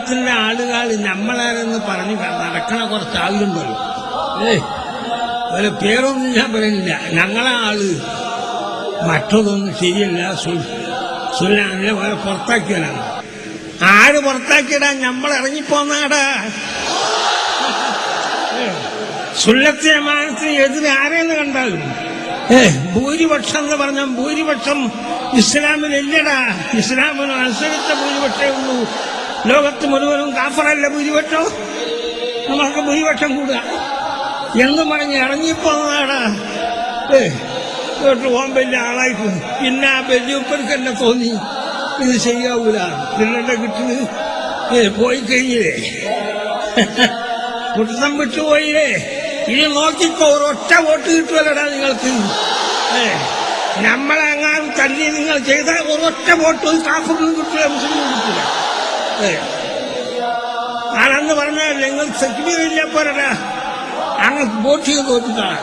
ത്തിന്റെ ആളുകൾ നമ്മളാരെന്ന് പറഞ്ഞു നടക്കണ കുറച്ച് ആളുണ്ടല്ലോ. ഏ ഒരു പേരൊന്നും ഞാൻ പറയുന്നില്ല ഞങ്ങളെ ആൾ മറ്റൊന്നും ശരിയല്ല. സുല്ലാനില്ല വേറെ പുറത്താക്കിയവരാണ് ആര് പുറത്താക്കിയടാ നമ്മൾ ഇറങ്ങിപ്പോന്നാടാ. സുല്ലത്തെ മാനത്തിന് എതിരെ ആരെയെന്ന് കണ്ടാലും. ഏ ഭൂരിപക്ഷം എന്ന് പറഞ്ഞാൽ ഭൂരിപക്ഷം ഇസ്ലാമിനില്ലടാ ഇസ്ലാമിന് അനുസരിച്ച ഭൂരിപക്ഷമേ ഉള്ളൂ. ലോകത്ത് മുഴുവനും കാഫറല്ല ഭൂരിപക്ഷം? നമ്മൾക്ക് ഭൂരിപക്ഷം കൂടുക. എന്ന് പറഞ്ഞ് ഇറങ്ങിപ്പോന്നതാണ് ഇങ്ങോട്ട് പോകാൻ വലിയ ആളായി പിന്നെ ആ വലിയപ്പർക്ക് തോന്നി. ഇത് ശരിയാവൂല. കിട്ടുന്നത്? ഏ പോയി കഴിഞ്ഞില്ലേ? കുട്ടം വിട്ടുപോയില്ലേ ഇനി നോക്കിക്കോ ഒരൊറ്റ വോട്ട് കിട്ടുമല്ലടാ നിങ്ങൾക്ക്. നമ്മളെങ്ങാനും തല്ലി നിങ്ങൾ ചെയ്ത ഒരൊറ്റ വോട്ട് കാഫറിനും കിട്ടില്ല മുസ്ലിം കിട്ടില്ല ആണെന്ന് പറഞ്ഞാൽ നിങ്ങൾ സെക്യൂരില്ല പോരടാ അങ്ങ് വോട്ട് ചെയ്ത് തോറ്റിട്ടാണ്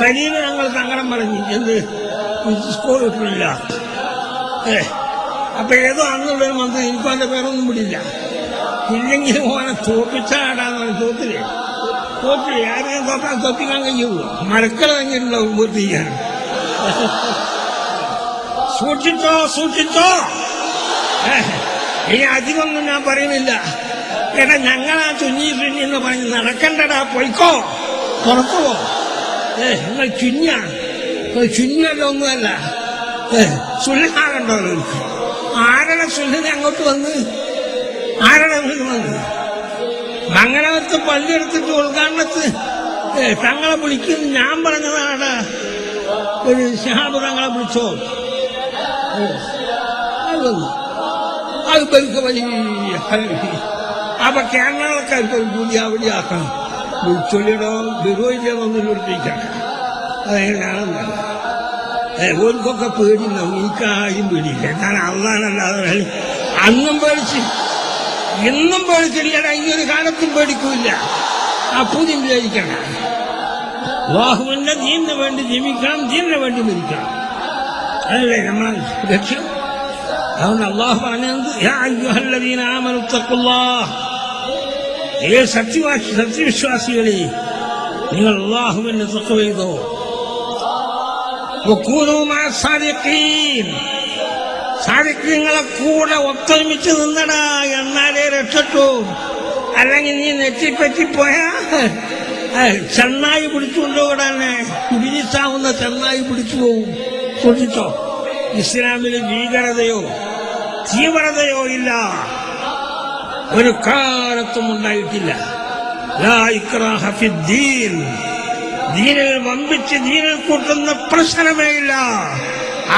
കരീന ഞങ്ങൾ സങ്കടം പറഞ്ഞു എന്ത്? സ്കൂൾ കിട്ടില്ല ഏ അപ്പൊ ഏതോ അന്നുള്ള ഒരു മന്ത്രി എനിക്കും അതിന്റെ പേരൊന്നും വിടില്ല. ഇല്ലെങ്കിലും ഓനെ തോപ്പിച്ചാടാന്ന് തോത്തില്ലേ? തോറ്റില്ല ആരെയും തോക്കാൻ തോപ്പിക്കാൻ കഴിയുള്ളൂ മരക്കളെ കഴിഞ്ഞിട്ടുണ്ടാവും പൂർത്തി സൂക്ഷിച്ചോ സൂക്ഷിച്ചോ. ഇനി അധികമൊന്നും ഞാൻ പറയുന്നില്ല. എടാ ഞങ്ങളാ ചുഞ്ഞി ചുഞ്ഞി എന്ന് പറഞ്ഞ് നടക്കണ്ടടാ പൊയ്ക്കോ. പുറത്തു പോ. ഏ നിങ്ങൾ ചുഞ്ഞാണ് ചുഞ്ഞല്ല ഒന്നുമല്ല. ഏ സുല്ലാകണ്ടോ നിങ്ങൾക്ക് ആരുടെ സുല്ലിനെ അങ്ങോട്ട് വന്ന്? ആരുടെ വീട് വന്ന്? മംഗളത്ത് പള്ളിയെടുത്തിട്ട് ഉദ്ഘാടനത്ത്? തങ്ങളെ വിളിക്കുന്നു. ഞാൻ പറഞ്ഞതാണ് ഒരു ഷഹാബ് തങ്ങളെ വിളിച്ചോ? അത് വന്നു പെരുക്ക് വലിയ. അപ്പൊ കേരളക്കാർക്ക് ഒരു കൂടി അവിടെ ആക്കണം വിളിച്ചൊല്ലിടോ ബിറോയില്ലെന്നൊന്നും വിളിപ്പിക്കണം അതെങ്ങനെയാണെന്ന് ഓർക്കൊക്കെ പേടിണ്ടാവും എനിക്കായും പേടിയില്ല. കാരണം അള്ളാനല്ലാതെ അന്നും പേടിച്ച് ഇന്നും പേടിച്ചില്ലടാ ഈ ഒരു കാലത്തും പേടിക്കൂല അപ്പൂതി വിചാരിക്കണം വാഹുവിന്റെ ദീനിന് വേണ്ടി ജീവിക്കണം ദീനിന് വേണ്ടി മരിക്കണം അതല്ലേ നമ്മളെ ലക്ഷ്യം? അതുകൊണ്ട് അള്ളാഹു പറഞ്ഞത് ഏ സത്യവാസി സത്യവിശ്വാസികളെ നിങ്ങൾ അള്ളാഹുവിന് തക്ക ചെയ്തോ സാധിക്കങ്ങളെ കൂടെ ഒത്തൊരുമിച്ച് നിന്നടാ എന്നാലേ രക്ഷട്ടു അല്ലെങ്കിൽ നീ നെറ്റിപ്പറ്റി നെറ്റിപ്പറ്റിപ്പോയാ ചെന്നായി പിടിച്ചുകൊണ്ടുപോകടാനെ വിരിച്ചാവുന്ന ചെന്നായി പിടിച്ചു പോവും. സൂക്ഷിച്ചോ? ഇസ്ലാമിൽ ഭീകരതയോ തീവ്രതയോ ഇല്ല. ഒരു കാലത്തും ഉണ്ടായിട്ടില്ല. ദീനിൽ വമ്പിച്ച് ദീനിൽ കൂട്ടുന്ന പ്രശ്നമേ ഇല്ല.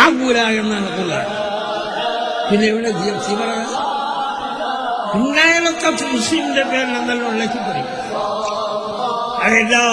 ആകൂല എന്നാണ് കൊള്ളാൻ പിന്നെ ഇവിടെ തീവ്ര പിന്നായാലൊക്കെ മുസ്ലിമിന്റെ പേരിൽ എന്തെല്ലാം ഉള്ളേക്ക് പറയും. അതെല്ലാം